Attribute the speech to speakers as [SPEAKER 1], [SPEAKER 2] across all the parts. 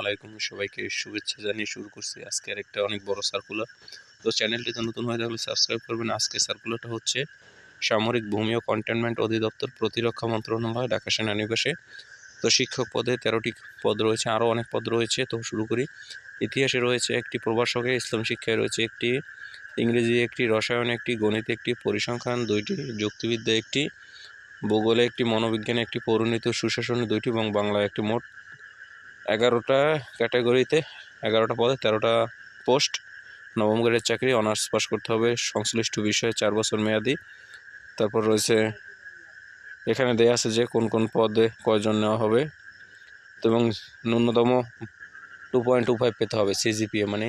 [SPEAKER 1] আলাইকুম। সবাইকে শুভেচ্ছা জানিয়ে শুরু করছি আজকে একটা অনেক বড় সার্কুলার তো চ্যানেলটিতে নতুন হয়ে থাকলে সাবস্ক্রাইব করবেন। আজকে সার্কুলারটা হচ্ছে সামরিক ভূমি ও কন্টেনমেন্ট অধিদপ্তর প্রতিরক্ষা মন্ত্রণালয়, ঢাকা সেনানিবাসে। তো শিক্ষক পদে তেরোটি পদ রয়েছে আরও অনেক পদ রয়েছে। তো শুরু করি। ইতিহাসে রয়েছে একটি প্রভাষকে, ইসলাম শিক্ষায় রয়েছে একটি ইংরেজি একটি, রসায়ন একটি, গণিত একটি, পরিসংখ্যান দুইটি যুক্তিবিদ্যা একটি, ভূগোলে একটি, মনোবিজ্ঞানে একটি পৌরনীতি ও সুশাসনে দুইটি এবং বাংলায় একটি মোট এগারোটা ক্যাটাগরিতে, এগারোটা পদে, তেরোটা পোস্ট, নবম গ্রেডের চাকরি, অনার্স পাস করতে হবে, সংশ্লিষ্ট বিষয়ে চার বছর মেয়াদি। তারপর রয়েছে, এখানে দেয়া আছে যে কোন কোন পদে কয়জন নেওয়া হবে। এবং ন্যূনতম টু পয়েন্ট টু ফাইভ পেতে হবে সিজিপিএ মানে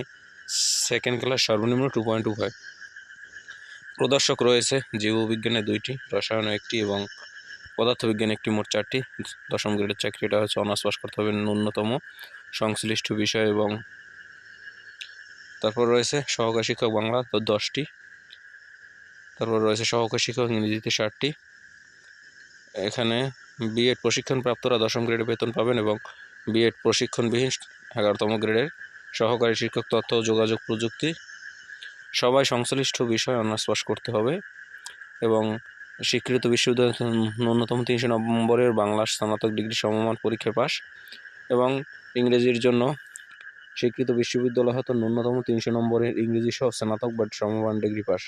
[SPEAKER 1] সেকেন্ড ক্লাস সর্বনিম্ন টু পয়েন্ট টু ফাইভ প্রদর্শক রয়েছে, জীববিজ্ঞানে দুইটি, রসায়নে একটি এবং পদার্থবিজ্ঞানে একটি মোট চারটি, দশম গ্রেডের চাকরি এটা হচ্ছে অনার্স পাস করতে হবে, ন্যূনতম সংশ্লিষ্ট বিষয় এবং তারপর রয়েছে সহকারী শিক্ষক বাংলা, তো দশটি। তারপর রয়েছে সহকারী শিক্ষক ইংরেজিতে ষাটটি। এখানে বিএড প্রশিক্ষণ প্রাপ্তরা দশম গ্রেডে বেতন পাবেন এবং বিএড প্রশিক্ষণবিহীন এগারোতম গ্রেডের সহকারী শিক্ষক তথ্য যোগাযোগ প্রযুক্তি। সবাই সংশ্লিষ্ট বিষয় অনার্স পাস করতে হবে এবং স্বীকৃত বিশ্ববিদ্যালয় ন্যূনতম তিনশো নম্বরের বাংলা স্নাতক ডিগ্রি সমমান পরীক্ষায় পাস এবং ইংরেজির জন্য স্বীকৃত বিশ্ববিদ্যালয় হয়তো ন্যূনতম তিনশো নম্বরের ইংরেজি সহ স্নাতক বা সমমান ডিগ্রি পাস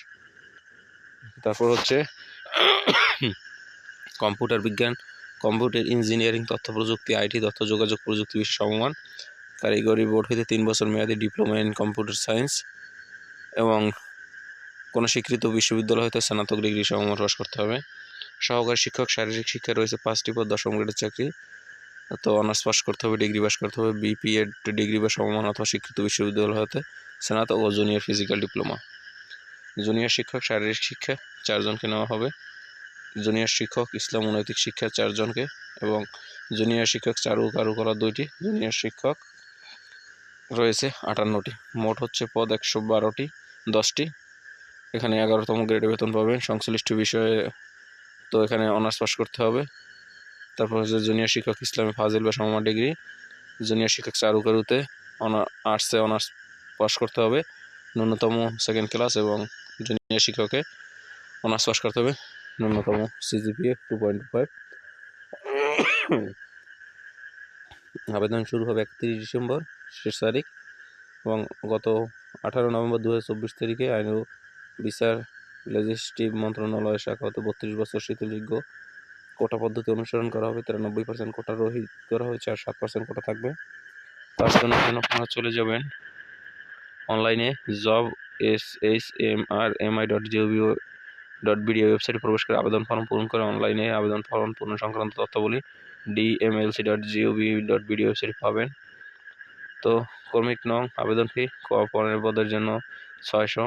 [SPEAKER 1] তারপর হচ্ছে কম্পিউটার বিজ্ঞান, কম্পিউটার ইঞ্জিনিয়ারিং, তথ্য প্রযুক্তি, আইটি, তথ্য যোগাযোগ প্রযুক্তি বিষয় সমমান, কারিগরি বোর্ড হইতে তিন বছর মেয়াদী ডিপ্লোমা ইন কম্পিউটার সায়েন্স এবং কোনো স্বীকৃত বিশ্ববিদ্যালয় হতে স্নাতক ডিগ্রি সমমান পাস করতে হবে। সহকারী শিক্ষক, শারীরিক শিক্ষা রয়েছে পাঁচটি পদ, দশম গ্রেডের চাকরি। তো অনার্স পাস করতে হবে ডিগ্রি পাস করতে হবে বিপিএড ডিগ্রি বা সমমান অথবা স্বীকৃত বিশ্ববিদ্যালয় হতে স্নাতক ও জুনিয়র ফিজিক্যাল ডিপ্লোমা জুনিয়র শিক্ষক, শারীরিক শিক্ষা চারজনকে নেওয়া হবে। জুনিয়র শিক্ষক, ইসলাম অনৈতিক শিক্ষা চারজনকে এবং জুনিয়র শিক্ষক চারু কারুকলা দুইটি। জুনিয়র শিক্ষক রয়েছে আটান্নটি। মোট হচ্ছে পদ একশো বারোটি, দশটি। এখানে এগারোতম গ্রেডে বেতন পাবেন। সংশ্লিষ্ট বিষয়ে তো এখানে অনার্স পাস করতে হবে। তারপর হচ্ছে জুনিয়র শিক্ষক ইসলামী ফাজিল বা সমমান ডিগ্রি জুনিয়র শিক্ষক চারুকারুতে অনার আর্টসে অনার্স পাস করতে হবে। ন্যূনতম সেকেন্ড ক্লাস এবং জুনিয়র শিক্ষকে অনার্স পাস করতে হবে। ন্যূনতম সিজিপিএ টু পয়েন্ট ফাইভ আবেদন শুরু হবে একত্রিশ ডিসেম্বর, শেষ তারিখ এবং গত আঠারো নভেম্বর দু হাজার চব্বিশ তারিখে আইন বিচার লেজিসলেটিভ মন্ত্রণালয় শাখা হতে বত্রিশ বছর শীতলযোগ্য কোটা পদ্ধতি অনুসরণ করা হবে। তিরানব্বই পার্সেন্ট কোটা রহিত করা হয়েছে আর সাত পার্সেন্ট কোটা থাকবে। তার জন্য আপনারা চলে যাবেন? অনলাইনে job S H M R M I dot gov dot bd ওয়েবসাইটে প্রবেশ করে আবেদন ফর্ম পূরণ করে অনলাইনে আবেদন ফর্ম পূরণ সংক্রান্ত তথ্যাবলী DMLC dot gov dot bd ওয়েবসাইটে পাবেন। তো, কর্মিক নং, আবেদন ফি ক, পনেরো পদের জন্য ছয়শো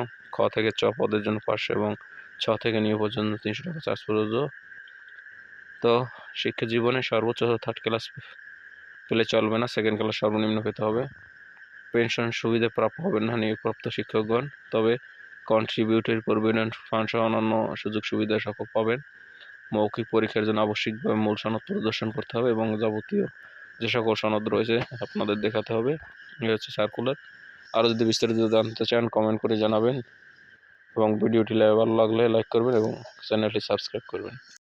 [SPEAKER 1] থেকে চ পদের জন্য পাঁচশো এবং ছ থেকে নিয়ে পর্যন্ত তিনশো টাকা চার্জ প্রযোজ্য তো শিক্ষা জীবনে সর্বোচ্চ থার্ড ক্লাস পেলে চলবে না সেকেন্ড ক্লাস সর্বনিম্ন পেতে হবে। পেনশন সুবিধা প্রাপ্য হবেন না নিয়োগপ্রাপ্ত শিক্ষকগণ, তবে কন্ট্রিবিউটেড প্রভিডেন্ট ফান্ড সহ অন্যান্য সুযোগ সুবিধা সকল পাবেন। মৌখিক পরীক্ষার জন্য আবশ্যিকভাবে মূল সনদ প্রদর্শন করতে হবে এবং যাবতীয় যে সকল সনদ রয়েছে আপনাদের দেখাতে হবে। এই হচ্ছে সার্কুলার আরও যদি বিস্তারিত জানতে চান কমেন্ট করে জানাবেন। এবং ভিডিওটি ভালো লাগলে লাইক করবেন এবং চ্যানেলটি সাবস্ক্রাইব করবেন।